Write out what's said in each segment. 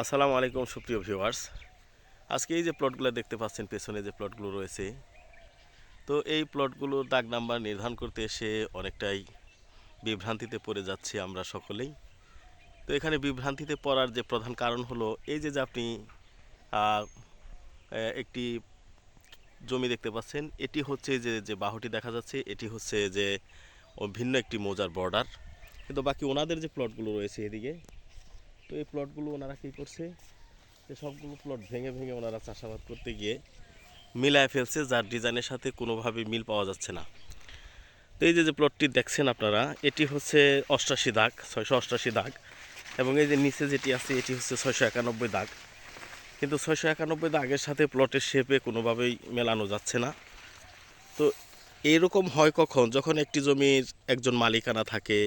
আসসালামু আলাইকুম, সুপ্রিয় ভিউয়ার্স আজকে এই যে প্লটগুলো দেখতে পাচ্ছেন, পেছনে যে প্লটগুলো রয়েছে, তো এই প্লটগুলোর দাগ নাম্বার নির্ধারণ করতে এসে অনেকটাই বিভ্রান্তিতে পড়ে যাচ্ছি আমরা সকলেই। তো এখানে বিভ্রান্তিতে পড়ার যে প্রধান কারণ হলো, এই যে যে আপনি একটি জমি দেখতে পাচ্ছেন, এটি হচ্ছে যে যে বাহুটি দেখা যাচ্ছে, এটি হচ্ছে যে ভিন্ন একটি মৌজার বর্ডার কিন্তু বাকি ওনাদের যে প্লটগুলো রয়েছে এদিকে তো এই প্লটগুলো ওনারা কী করছে? যে সবগুলো প্লট ভেঙে ভেঙে ওনারা চাষাবাদ করতে গিয়ে মিলায় ফেলছে, যার ডিজাইনের সাথে কোনোভাবে মিল পাওয়া যাচ্ছে না। তো এই যে যে প্লটটি দেখছেন আপনারা, এটি হচ্ছে অষ্টাশি দাগ, ছয়শো অষ্টাশি দাগ, এবং এই যে নিচে যেটি আছে, এটি হচ্ছে ছয়শো একানব্বই দাগ। কিন্তু ছয়শো একানব্বই দাগের সাথে প্লটের শেপে কোনোভাবেই মেলানো যাচ্ছে না। তো এরকম হয় কখন? যখন একটি জমির একজন মালিকানা থাকে,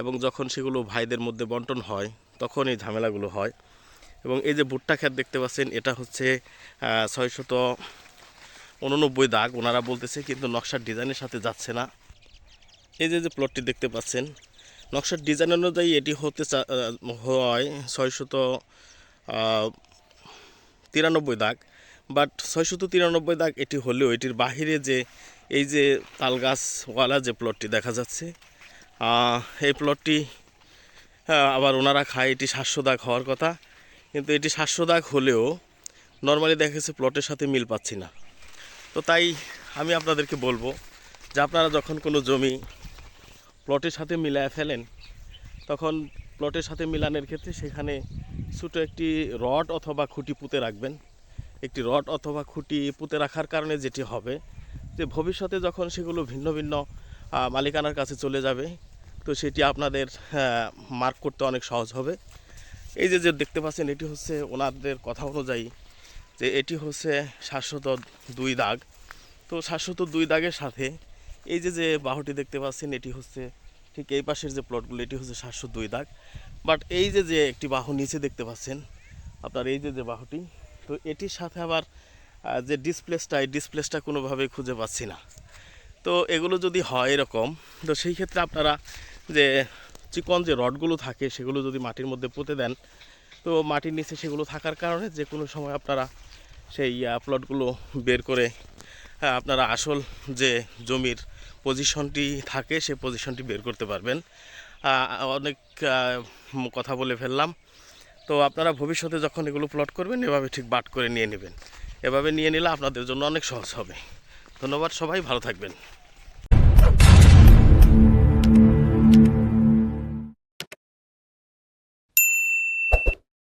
এবং যখন সেগুলো ভাইদের মধ্যে বন্টন হয় তখন এই ঝামেলাগুলো হয়। এবং এই যে ভুট্টা ক্ষেত দেখতে পাচ্ছেন, এটা হচ্ছে ছয়শত উননব্বই দাগ ওনারা বলতেছে, কিন্তু নকশার ডিজাইনের সাথে যাচ্ছে না। এই যে যে প্লটটি দেখতে পাচ্ছেন, নকশার ডিজাইন অনুযায়ী এটি হতে হয় ছয়শত তিরানব্বই দাগ। বাট ছয়শত তিরানব্বই দাগ এটি হলেও এটির বাহিরে যে, এই যে তালগাছওয়ালা যে প্লটটি দেখা যাচ্ছে এই প্লটটি আবার ওনারা খায়, এটি সাতশো দাগ হওয়ার কথা। কিন্তু এটি সাতশো দাগ হলেও নর্মালি দেখা গেছে প্লটের সাথে মিল পাচ্ছি না। তো তাই আমি আপনাদেরকে বলব যে আপনারা যখন কোনো জমি প্লটের সাথে মিলায় ফেলেন, তখন প্লটের সাথে মিলানের ক্ষেত্রে সেখানে ছোটো একটি রড অথবা খুঁটি পুঁতে রাখবেন। একটি রড অথবা খুঁটি পুঁতে রাখার কারণে যেটি হবে যে ভবিষ্যতে যখন সেগুলো ভিন্ন ভিন্ন মালিকানার কাছে চলে যাবে তো সেটি আপনাদের মার্ক করতে অনেক সহজ হবে। এই যে যে দেখতে পাচ্ছেন, এটি হচ্ছে ওনাদের কথা অনুযায়ী যে এটি হচ্ছে সাতশত দুই দাগ। তো সাতশত দুই দাগের সাথে এই যে যে বাহুটি দেখতে পাচ্ছেন, এটি হচ্ছে ঠিক এই পাশের যে প্লটগুলো এটি হচ্ছে সাতশো দুই দাগ। বাট এই যে যে একটি বাহু নিচে দেখতে পাচ্ছেন, আপনার এই যে যে বাহুটি, তো এটির সাথে আবার যে ডিসপ্লেসটা এই ডিসপ্লেসটা কোনোভাবেই খুঁজে পাচ্ছি না। তো এগুলো যদি হয় এরকম, তো সেই ক্ষেত্রে আপনারা যে চিকন যে রডগুলো থাকে, সেগুলো যদি মাটির মধ্যে পুঁতে দেন, তো মাটির নিচে সেগুলো থাকার কারণে যে কোনো সময় আপনারা সেই প্লটগুলো বের করে আপনারা আসল যে জমির পজিশনটি থাকে সে পজিশনটি বের করতে পারবেন। অনেক কথা বলে ফেললাম। তো আপনারা ভবিষ্যতে যখন এগুলো প্লট করবেন, এভাবে ঠিক বাট করে নিয়ে নেবেন। এভাবে নিয়ে নিলে আপনাদের জন্য অনেক সহজ হবে। ধন্যবাদ সবাই, ভালো থাকবেন।